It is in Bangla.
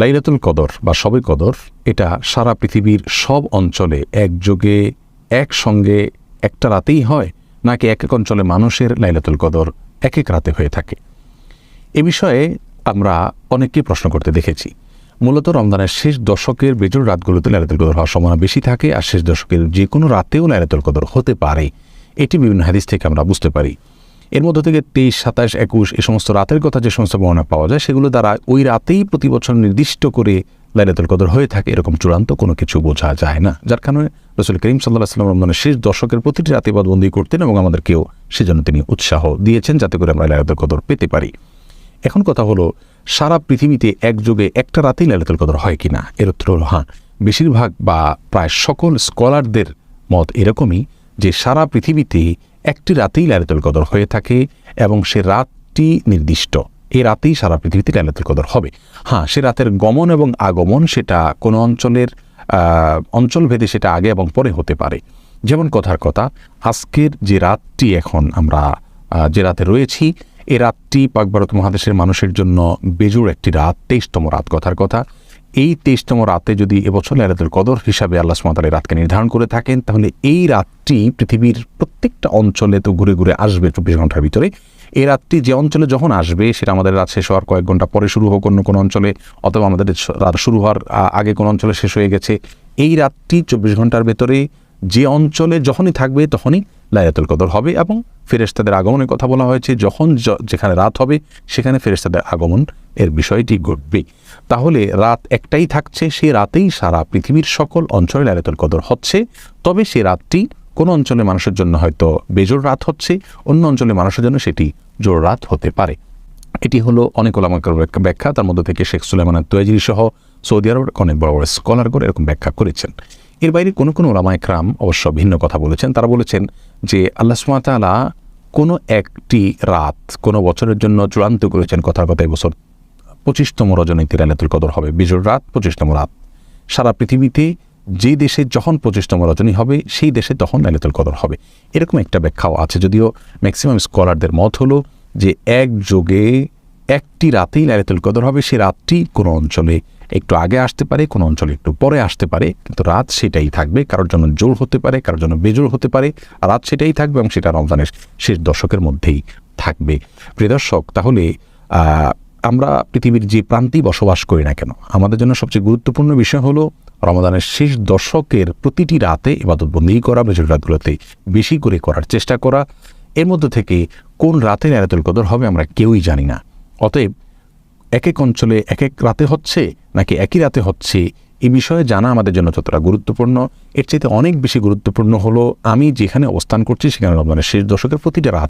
লাইলাতুল কদর বা সবে কদর, এটা সারা পৃথিবীর সব অঞ্চলে একযোগে, একসঙ্গে, একটা রাতেই হয়, নাকি এক এক অঞ্চলে মানুষের লাইলাতুল কদর এক এক রাতে হয়ে থাকে। এ বিষয়ে আমরা অনেককেই প্রশ্ন করতে দেখেছি। মূলত রমজানের শেষ দশকের বেজোর রাতগুলোতে লাইলাতুল কদর হওয়ার সম্ভাবনা বেশি থাকে, আর শেষ দশকের যে কোনো রাতেও লাইলাতুল কদর হতে পারে। এটি বিভিন্ন হাদিস থেকে আমরা বুঝতে পারি। এর মধ্যে থেকে তেইশ, সাতাশ, একুশ এই সমস্ত রাতের কথা যে সমস্ত বর্ণনা পাওয়া যায়, সেগুলো দ্বারা ওই রাতেই প্রতি বছর নির্দিষ্ট করে লাইলাতুল কদর হয়ে থাকে। এরকম চূড়ান্ত কোনো কিছু বোঝা যায় না। যার কারণে রসুল করিম সাল্লাহ আসলাম রমজানের শেষ দশকের প্রতিটি রাতে বন্দি করতেন এবং আমাদেরকেও সেজন্য তিনি উৎসাহ দিয়েছেন যাতে করে আমরা লাইলাতুল কদর পেতে পারি। এখন কথা হলো, সারা পৃথিবীতে একযোগে একটা রাতেই লাইলাতুল কদর হয় কিনা এর উত্তর হলো হ্যাঁ বেশিরভাগ বা প্রায় সকল স্কলারদের মত এরকমই যে সারা পৃথিবীতে একটি রাতেই লাইলাতুল কদর হয়ে থাকে এবং সে রাতটি নির্দিষ্ট। এই রাতেই সারা পৃথিবীতে লাইলাতুল কদর হবে। হ্যাঁ সে রাতের গমন এবং আগমন সেটা কোনো অঞ্চলের অঞ্চলভেদে সেটা আগে এবং পরে হতে পারে। যেমন কথার কথা, আজকের যে রাতটি এখন আমরা যে রাতে রয়েছি, এ রাতটি পাক ভারত মহাদেশের মানুষের জন্য বেজুর একটি রাত, তেইশতম রাত কথার কথা। এই তেইশতম রাতে যদি এবছর লাইলাতুল কদর হিসাবে আল্লাহ সুমাতাল এই রাতকে নির্ধারণ করে থাকেন, তাহলে এই রাতটি পৃথিবীর প্রত্যেকটা অঞ্চলে তো ঘুরে ঘুরে আসবে চব্বিশ ঘণ্টার ভিতরে। এই রাতটি যে অঞ্চলে যখন আসবে, সেটা আমাদের রাত শেষ হওয়ার কয়েক ঘণ্টা পরে শুরু হোক অন্য কোনো অঞ্চলে, অথবা আমাদের রাত শুরু হওয়ার আগে কোনো অঞ্চলে শেষ হয়ে গেছে। এই রাতটি চব্বিশ ঘণ্টার ভেতরে যে অঞ্চলে যখনই থাকবে, তখনই লাইলাতুল কদর হবে এবং ফেরেশতাদের আগমনের কথা বলা হয়েছে, যখন যেখানে রাত হবে, সেখানে ফেরেশতাদের আগমন এর বিষয়টি ঘটবে। তাহলে রাত একটাই থাকছে, সে রাতেই সারা পৃথিবীর সকল অঞ্চলে লাইলাতুল কদর হচ্ছে, তবে সে রাতটি কোনো অঞ্চলে মানুষের জন্য হয়তো বেজোর রাত হচ্ছে, অন্য অঞ্চলে মানুষের জন্য সেটি জোর রাত হতে পারে। এটি হলো অনেক ওলামাকার ব্যাখ্যা- তার মধ্যে থেকে শেখ সুলেমান তোয়াজিরি সহ সৌদি আরবের অনেক বড় বড় স্কলার করে এরকম ব্যাখ্যা করেছেন। এর বাইরে কোনো কোনো ওলামা একরাম অবশ্য ভিন্ন কথা বলেছেন। তারা বলেছেন যে আল্লাহ সুমাতালা কোনো একটি রাত, কোনো বছরের জন্য চূড়ান্ত করেছেন কথার কথা এবছর পঁচিশতম রজনীতে লাইলাতুল কদর হবে। বিজোর রাত পঁচিশতম রাত। সারা পৃথিবীতে যে দেশে যখন পঁচিশতম রজনী হবে, সেই দেশে তখন লাইলাতুল কদর হবে। এরকম একটা ব্যাখ্যাও আছে। যদিও ম্যাক্সিমাম স্কলারদের মত হলো যে এক একযোগে একটি রাতেই লাইলাতুল কদর হবে সেই রাতটি কোনো অঞ্চলে একটু আগে আসতে পারে, কোনো অঞ্চলে একটু পরে আসতে পারে, কিন্তু রাত সেটাই থাকবে। কারোর জন্য জোর হতে পারে, কারোর জন্য বেজোর হতে পারে, আর রাত সেটাই থাকবে এবং সেটা রমজানের শেষ দশকের মধ্যেই থাকবে। প্রিয় দর্শক, তাহলে আমরা পৃথিবীর যে প্রান্তেই বসবাস করি না কেন, আমাদের জন্য সবচেয়ে গুরুত্বপূর্ণ বিষয় হলো রমাদানের শেষ দশকের প্রতিটি রাতে ইবাদতবন্দি করা, বেজর রাতগুলোতে বেশি করে করার চেষ্টা করা। এর মধ্যে থেকে কোন রাতে নারাতুল কদর হবে আমরা কেউই জানি না। অতএব এক এক অঞ্চলে এক এক রাতে হচ্ছে নাকি একই রাতে হচ্ছে, এ বিষয়ে জানা আমাদের জন্য যতটা গুরুত্বপূর্ণ। এর চাইতে অনেক বেশি গুরুত্বপূর্ণ হলো, আমি যেখানে অবস্থান করছি সেখানে রমজানের শেষ দশকের প্রতিটা রাত